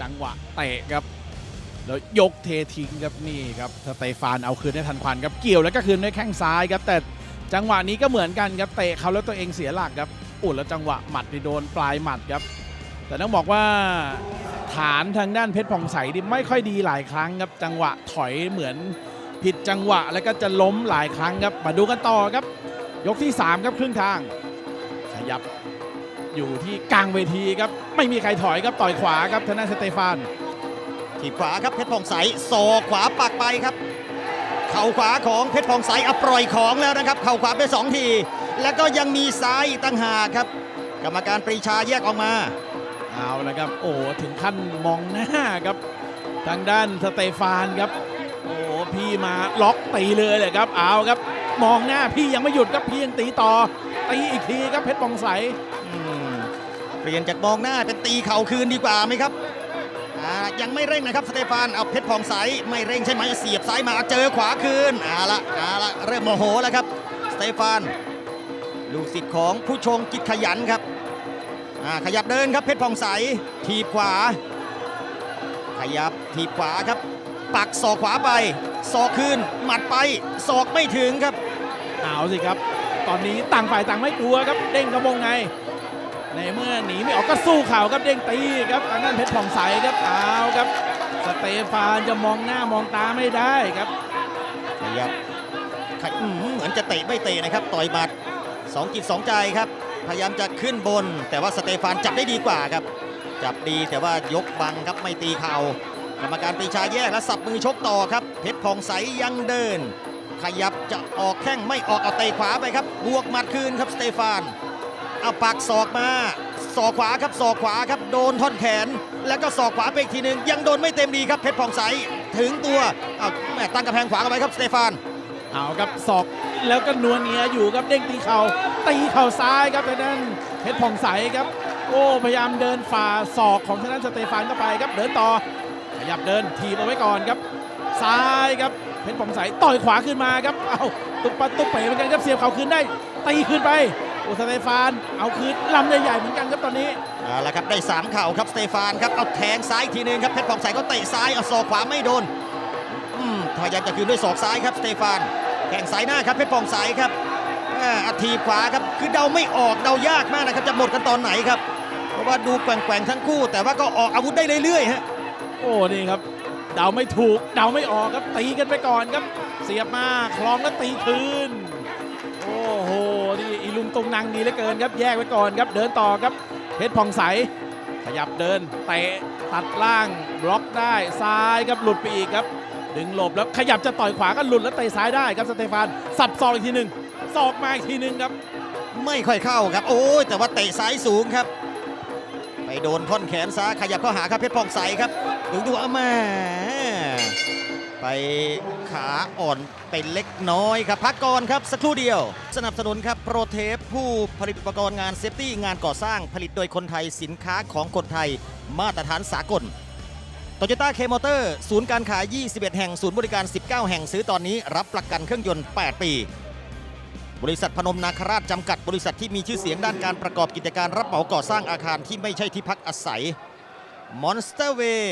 จังหวะเตะครับแล้วยกเททิ้งครับนี่ครับสเตฟานเอาคืนได้ทันควันครับเกี่ยวแล้วก็คืนด้วยแข้งซ้ายครับแต่จังหวะนี้ก็เหมือนกันครับเตะเขาแล้วตัวเองเสียหลักครับอุ่นแล้วจังหวะหมัดนี่โดนปลายหมัดครับ แต่ต้องบอกว่าฐานทางด้านเพชรผ่องใสนี่ไม่ค่อยดีหลายครั้งครับจังหวะถอยเหมือนผิดจังหวะแล้วก็จะล้มหลายครั้งครับมาดูกันต่อครับ ยกที่ 3 ครับครึ่งทางขยับอยู่ที่กลางเวทีครับ ไม่มีใครถอยครับต่อยขวาครับทางด้านสเตฟานทีบขวาครับเพชรพองใสศอกขวาปักไปครับ เข่าขวาของเพชรพองใสเอาปล่อยของแล้วนะครับ เข่าขวาไปสองที แล้วก็ยังมีซ้ายอีกตั้งหากครับ กรรมการปรีชาแยกออกมาเอาละครับโอ้ถึงขั้นมองหน้าครับ ทางด้านสเตฟานครับโอ้พี่มาล็อกตีเลยเลยครับเอาครับ มองหน้าพี่ยังไม่หยุดครับพี่ยังตีต่อตีอีกทีครับเพชรปองใสอืม เปลี่ยนจากมองหน้าเป็นตีเข่าคืนดีกว่าไหมครับอ่ายังไม่เร่งนะครับสเตฟานเอาเพชรพองใสไม่เร่งใช่ไหมเสียบซ้ายมาเจอขวาคืนเอาละเอาละเริ่มโมโหแล้วครับสเตฟานลูกศิษย์ของผู้ชงกิจขยันครับอ่าขยับเดินครับเพชรพองใสทีบขวา ขยับทีบขวาครับ ปักศอกขวาไปศอกคืนหมัดไปศอกไม่ถึงครับเอาสิครับ ตอนนี้ต่างฝ่ายต่างไม่กลัวครับ เด้งกระบงใน ในเมื่อหนีไม่ออกก็สู้เข่าครับเด้งตีครับทางด้านเพชรผ่องใสครับเอาครับ สเตฟานจะมองหน้ามองตาไม่ได้ครับขยับขยึมเหมือนจะเตะไม่เตะนะครับ ต่อยหมัดสองจิตสองใจครับ พยายามจะขึ้นบน แต่ว่าสเตฟานจับได้ดีกว่าครับ จับดีแต่ว่ายกบังครับไม่ตีเข่ากรรมการปีชาแยกและสับมือชกต่อครับ เพชรพองใสยังเดิน ขยับจะออกแข้งไม่ออกเอาเตะขวาไปครับ บวกหมัดคืนครับสเตฟาน เอาปักศอกมาศอกขวาครับศอกขวาครับโดนท่อนแขน แล้วก็ศอกขวาไปอีกทีหนึ่งยังโดนไม่เต็มดีครับเพชรพองใสถึงตัวเอาแม่ตั้งกระแพงขวากันไว้ครับสเตฟานเอาครับศอกแล้วก็นวลเนียอยู่ครับเด้งตีเข่าตีเข่าซ้ายครับทางด้านเพชรผ่องใสครับ โอ้พยายามเดินฝ่าศอกของทางด้านสเตฟานเข้าไปครับเดินต่อขยับเดินทีบเอาไว้ก่อนครับ ซ้ายครับเพชรผ่องใสต่อยขวาขึ้นมาครับเอาตุกปัดตุกเป๋เหมือนกันครับเสียบเข่าคืนได้ตีคืนไป โอ้สเตฟานเอาคืนลำใหญ่ๆเหมือนกันครับตอนนี้เอาละครับได้สามเข่าครับสเตฟานครับเอาแทงซ้ายอีกทีหนึงครับเพชรผ่องใสก็เตะซ้ายเอาศอกขวาไม่โดนอืมพยายามจะคืนด้วยศอกซ้ายครับสเตฟานแข่งสายหน้าครับเพชรผ่องใสครับอ่าอัดทีบขวาครับคือเดาไม่ออกเดายากมากนะครับจะหมดกันตอนไหนครับเพราะว่าดูแกว่งๆทั้งคู่ แต่ว่าก็ออกอาวุธได้เรื่อยๆฮะโอ้นี่ครับเดาไม่ถูกเดาไม่ออกครับตีกันไปก่อนครับ เสียบมาคลองแล้วตีคืนโอ้โหนี่อี ลุงตรงนางดีเหลือเกินครับแยกไว้ก่อนครับเดินต่อครับเพชรผ่องใส ขยับเดินเตะตัดล่างบล็อกได้ซ้ายครับหลุดไปอีกครับ ดึงหลบแล้วขยับจะต่อยขวาก็หลุดแล้วเตะซ้ายได้ครับสเตฟานสับซอกอีกทีหนึ่งซอกมาอีกทีหนึ่งครับ ไม่ค่อยเข้าครับ โอ้ยแต่ว่าเตะซ้ายสูงครับ ไปโดนท่อนแขนซ้ายขยับเข้าหาครับเพชรผ่องใสครับ ดูดูเอาแม่ไปขาอ่อนเป็นเล็กน้อยครับ พักก่อนครับ สักครู่เดียว สนับสนุนครับ โปรเทปผู้ผลิตอุปกรณ์งานเซฟตี้งานก่อสร้างผลิตโดยคนไทยสินค้าของคนไทยมาตรฐานสากลโตโยต้าเคมอเตอร์ศูนย์การขาย 21 แห่ง ศูนย์บริการ 19 แห่งซื้อตอนนี้รับประกันเครื่องยนต์ 8 ปี บริษัทพนมนาคราชจำกัดบริษัทที่มีชื่อเสียงด้านการประกอบกิจการรับเหมาก่อสร้างอาคารที่ไม่ใช่ที่พักอาศัย Monster Way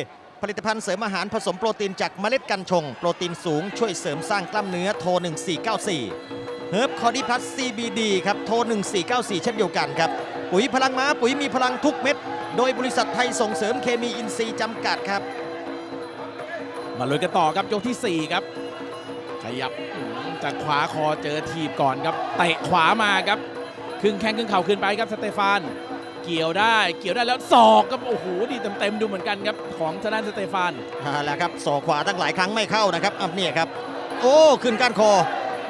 ผลิตภัณฑ์เสริมอาหารผสมโปรตีนจากเมล็ดกัญชง โปรตีนสูงช่วยเสริมสร้างกล้ามเนื้อโทร 1494 เฮิร์บคอดีพัส CBD ครับโทร 1494 เช่นเดียวกันครับ ปุ๋ยพลังม้าปุ๋ยมีพลังทุกเม็ด โดยบริษัทไทยส่งเสริมเคมีอินทรีย์จำกัดครับ มาลุยกันต่อครับยกที่ 4 ครับ ยับจากขวาคอเจอทีบก่อนครับเตะขวามาครับครึ่งแข้งครึ่งเข่าขึ้นไปครับสเตฟาน เกี่ยวได้เกี่ยวได้แล้วศอกครับโอ้โหดีเต็มๆดูเหมือนกันครับของทางด้านสเตฟานเอาและครับศอกขวาตั้งหลายครั้งไม่เข้านะครับอะเนี่ยครับ โอ้ขึ้นก้านคอ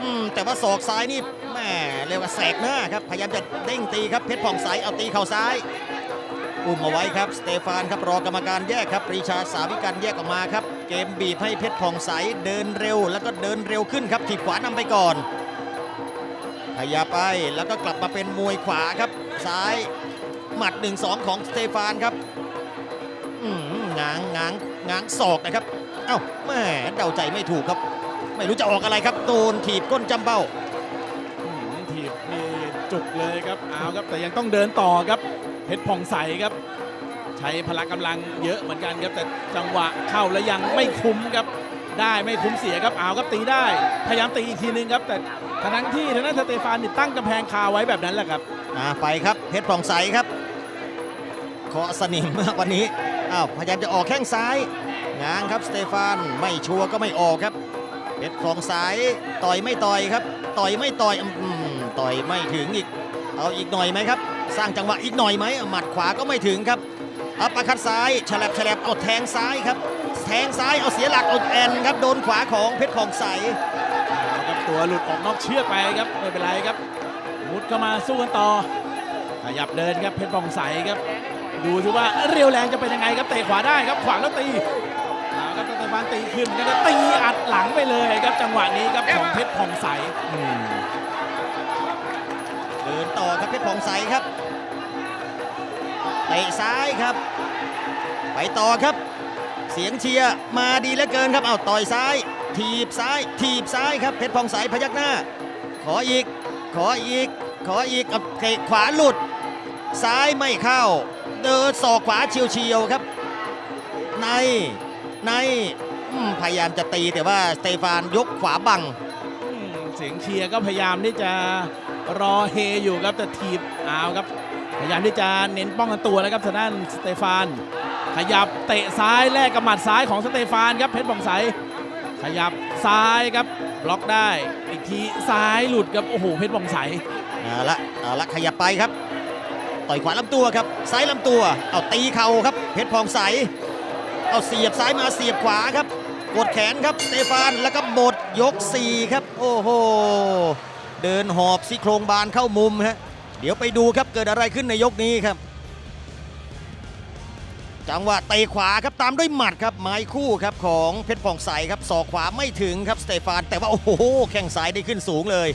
อืมแต่ว่าศอกซ้ายนี่แหม่เรียกว่าแสกหน้าครับพยายามจะเด้งตีครับเพชรผ่องใสเอาตีเข่าซ้ายอุ้มเอาไว้ครับสเตฟานครับรอกรรมการแยกครับปรีชาสาวิกันแยกออกมาครับ เกมบีบให้เพชรผ่องใสเดินเร็ว แล้วก็เดินเร็วขึ้นครับถีบขวานำไปก่อนขยับไปแล้วก็กลับมาเป็นมวยขวาครับ ซ้ายหมัด 1-2 ของสเตฟานครับง้างง้างง้างศอกนะครับ เอ้าแม่เดาใจไม่ถูกครับ ไม่รู้จะออกอะไรครับโดนถีบก้นจำเบ้าอื้อหือทีบนี่จุกเลยครับเอาครับแต่ยังต้องเดินต่อครับเพชรผ่องใสครับ ใช้พละกำลังเยอะเหมือนกันครับแต่จังหวะเข้าแล้วยังไม่คุ้มครับ ได้ไม่คุ้มเสียครับเอาครับตีได้ พยายามตีอีกทีนึงครับ แต่ทั้งที่ทางด้านสเตฟานนี่ตั้งกำแพงคาไว้แบบนั้นแหละครับอ่าไปครับเพชรผ่องใสครับเคาะสนิมมากวันนี้อ้าวพยายามจะออกแข้งซ้ายง้างครับสเตฟานไม่ชัวร์ก็ไม่ออกครับเพชรผ่องใสต่อยไม่ต่อยครับ ต่อยไม่ต่อยอืมต่อยไม่ถึงอีก เอาอีกหน่อยไหมครับ สร้างจังหวะอีกหน่อยไหมหมัดขวาก็ไม่ถึงครับ อัปเปอร์คัดซ้ายฉลับฉลับเอาแทงซ้ายครับ แทงซ้ายเอาเสียหลักเอาแอนครับโดนขวาของเพชรผ่องใสเอาครับตัวหลุดออกนอกเชือกไปครับไม่เป็นไรครับมุดเข้ามาสู้กันต่อขยับเดินครับเพชรบองใสครับ ดูสิว่าเรียวแรงจะเป็นยังไงครับเตะขวาได้ครับขวางแล้วตีเอาครับสเตฟานตีขึ้นเหมือนกันแล้วตีอัดหลังไปเลยครับจังหวะนี้ครับของเพชรผ่องใสอืมเดินต่อครับเพชรผ่องใสครับ เตะซ้ายครับ ไปต่อครับ เสียงเชียร์มาดีเหลือเกินครับ เอาต่อยซ้าย ถีบซ้าย ถีบซ้ายครับ เพชรผ่องใสพยักหน้า ขออีก ขออีก ขออีกเอาเตะขวาหลุด ซ้ายไม่เข้า เดินศอกขวาเฉียวๆครับ ใน ในพยายามจะตีแต่ว่าสเตฟานยกขวาบังเสียงเชียร์ก็พยายามที่จะรอเฮอยู่ครับแต่ทีบเอาครับ พยายามที่จะเน้นป้องกันตัวนะครับทางด้านสเตฟาน ขยับเตะซ้ายแลกกับหมัดซ้ายของสเตฟานครับเพชรบองใสขยับซ้ายครับบล็อกได้อีกทีซ้ายหลุดครับโอ้โหเพชรบองใสเอาละเอาละขยับไปครับต่อยขวาลำตัวครับซ้ายลำตัวเอาตีเข่าครับ เพชรพองใสเอาเสียบซ้ายมาเสียบขวาครับ กดแขนครับสเตฟานแล้วก็หมดยก4ครับ โอ้โหเดินหอบซี่โครงบานเข้ามุมฮะ เดี๋ยวไปดูครับเกิดอะไรขึ้นในยกนี้ครับ จังหวะเตะขวาครับตามด้วยหมัดครับไม้คู่ครับของเพชรผ่องใสครับศอกขวาไม่ถึงครับสเตฟาน แต่ว่าโอ้โหแข้งซ้ายได้ขึ้นสูงเลย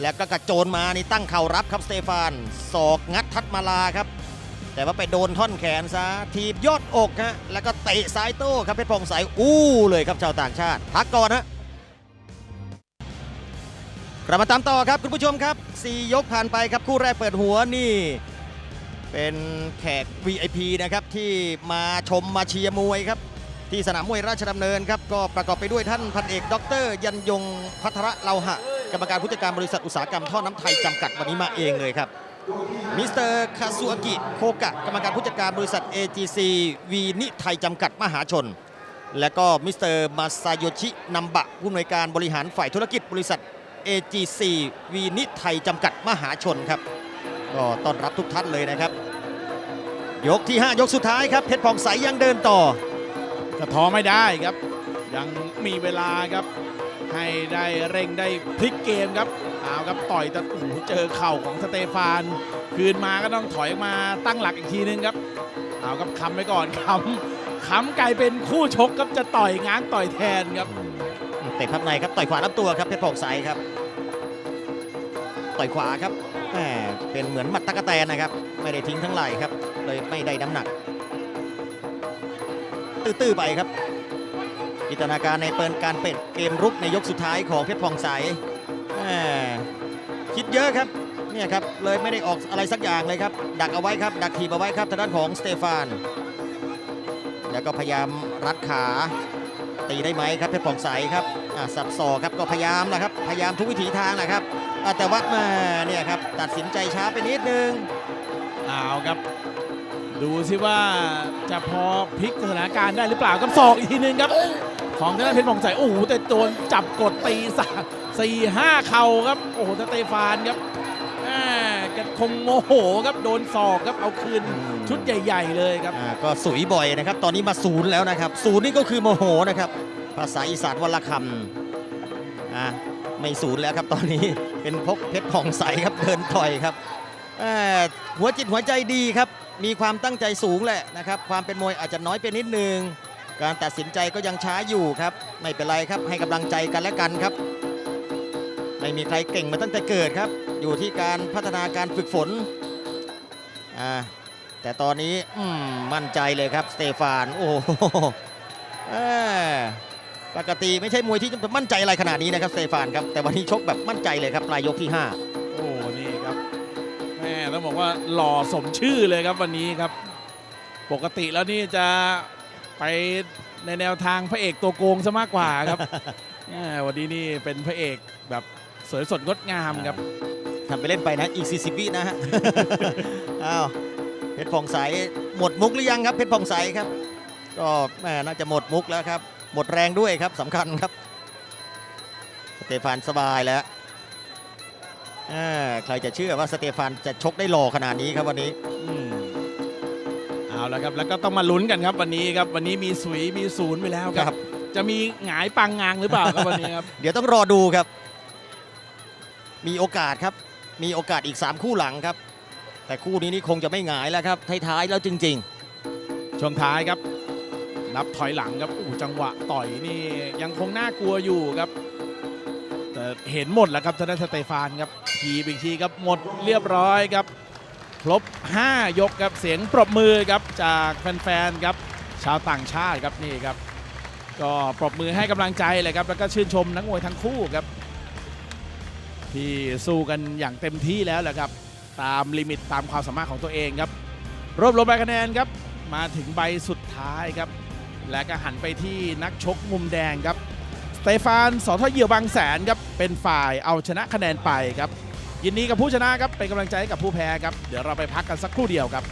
แล้วก็กระโจนมานี่ตั้งเข่ารับครับสเตฟานศอกงัดทัดมาลาครับแต่ว่าไปโดนท่อนแขนซะทีบยอดอกฮะแล้วก็เตะซ้ายโต้ครับเพชรพองใสอู้เลยครับชาวต่างชาติพักก่อนฮะ กลับมาตามต่อครับคุณผู้ชมครับ 4 ยกผ่านไปครับคู่แรกเปิดหัวนี่ เป็นแขก VIP นะครับที่มาชมมาเชียร์มวยครับ ที่สนามมวยราชดำเนินครับ ก็ประกอบไปด้วยท่านพันเอก ดร ยันยงพัทระเลาหะ กรรมการผู้จัดการบริษัทอุตสาหกรรมท่อน้ำไทยจำกัดวันนี้มาเองเลยครับมิสเตอร์คาซูอากิโคกะ กรรมการผู้จัดการบริษัท AGC วีนิไทยจำกัดมหาชน และก็มิสเตอร์มาซาโยชินัมบะผู้อำนวยการบริหารฝ่ายธุรกิจบริษัท AGC วีนิไทยจำกัดมหาชนครับ ก็ต้อนรับทุกท่านเลยนะครับ ยกที่ 5 ยกสุดท้ายครับ เพชรผ่องใสยังเดินต่อ จะท้อไม่ได้ครับ ยังมีเวลาครับ ให้ได้เร่งได้พลิกเกมครับเอาครับต่อยต่โอ้โหเจอเข่าของสเตฟาน คืนมาก็ต้องถอยมาตั้งหลักอีกทีนึงครับเอาครับคำไปก่อนคำคำกลายเป็นคู่ชกครับจะต่อยง้างต่อยแทนครับ เตะพับในครับต่อยขวาลำตัวครับเพชรผ่องใสครับ ต่อยขวาครับแหมเป็นเหมือนหมัดตะกะแตนนะครับ ไม่ได้ทิ้งทั้งไหล่ครับ เลยไม่ได้น้ำหนัก ตื้อๆไปครับจินตนาการในเปิดการเป็ดเกมรุกในยกสุดท้ายของเพชรผ่องใสแหมคิดเยอะครับเนี่ยครับเลยไม่ได้ออกอะไรสักอย่างเลยครับ ดักเอาไว้ครับ ดักทีบเอาไว้ครับทางด้านของสเตฟาน แล้วก็พยายามรัดขาตีได้ไหมครับเพชรผ่องใสครับ สับศอกครับก็พยายามนะครับ พยายามทุกวิถีทางนะครับอ่าแต่ว่ามาเนี่ยครับตัดสินใจช้าไปนิดนึงเอาครับ ดูสิว่าจะพอพลิกสถานการณ์ได้หรือเปล่ากับศอกอีกทีนึงครับ ของทางด้านเพชรผ่องใสโอ้โหแต่โดนจับกดตีสามสี่ห้าเข่าครับโอ้โหสเตฟานครับแหม่แกคงโมโหครับโดนศอกครับเอาคืนอืมชุดใหญ่ ๆ เลยครับอ่าก็สุยบ่อยนะครับ ตอนนี้มาศูนย์แล้วนะครับศูนย์นี่ก็คือโมโหนะครับ ภาษาอีสานวันลคำอ่าไม่ศูนย์แล้วครับตอนนี้เป็นพกเพชรผ่องใสครับเดินต่อยครับหัวจิตหัวใจดีครับ มีความตั้งใจสูงแหละนะครับ ความเป็นมวยอาจจะน้อยไปนิดนึง การตัดสินใจก็ยังช้าอยู่ครับ ไม่เป็นไรครับให้กำลังใจกันและกันครับ ไม่มีใครเก่งมาตั้งแต่เกิดครับ อยู่ที่การพัฒนาการฝึกฝนอ่าแต่ตอนนี้มั่นใจเลยครับสเตฟาน โอ้โหเอ้อ ปกติไม่ใช่มวยที่จะมั่นใจอะไรขนาดนี้นะครับสเตฟานครับแต่วันนี้ชกแบบมั่นใจเลยครับปลายยกที่โอ้นี่ครับแม่ต้องบอกว่าหล่อสมชื่อเลยครับวันนี้ครับ ปกติแล้วนี่จะไปในแนวทางพระเอกตัวโกงซะมากกว่าครับแหมวันนี้นี่เป็นพระเอกแบบสวยสดงดงามครับทำไปเล่นไปนะอีก 40 วินะฮะอ้าวเพชรผ่องใสหมดมุกหรือยังครับเพชรผ่องใสครับก็แม่น่าจะหมดมุกแล้วครับ หมดแรงด้วยครับสำคัญครับสเตฟานสบายแล้วอ่าใครจะเชื่อว่าสเตฟานจะชกได้หล่อขนาดนี้ครับวันนี้อืมเอาแล้วครับแล้วก็ต้องมาลุ้นกันครับวันนี้ครับวันนี้มีสุยมีศูนย์ไปแล้วคครัรับบจะมีหงายปังงางหรือเปล่าครับวันนี้ครับเดี๋ยวต้องรอดูครับ มีโอกาสครับ มีโอกาสอีก 3 คู่หลังครับ แต่คู่นี้นี่คงจะไม่หงายแล้วครับท้ายๆแล้วจริงช่วงท้ายครับ นับถอยหลังครับอู้จังหวะต่อยนี่ยังคงน่ากลัวอยู่ครับ แต่เห็นหมดแล้วครับทางด้านสเตฟานครับทีบอีกทีครับหมดเรียบร้อยครับ ครบ 5 ยกครับเสียงปรบมือครับจากแฟนๆครับชาวต่างชาติครับนี่ครับ ก็ปรบมือให้กำลังใจเลยครับแล้วก็ชื่นชมนักมวยทั้งคู่ครับ ที่สู้กันอย่างเต็มที่แล้วแหละครับ ตามลิมิตตามความสามารถของตัวเองครับรวบรวมใบคะแนนครับมาถึงใบสุดท้ายครับ และก็หันไปที่นักชกมุมแดงครับสเตฟานสอทเหยี่ยวบางแสนครับเป็นฝ่ายเอาชนะคะแนนไปครับยินดีกับผู้ชนะครับเป็นกำลังใจให้กับผู้แพ้ครับเดี๋ยวเราไปพักกันสักครู่เดียวครับ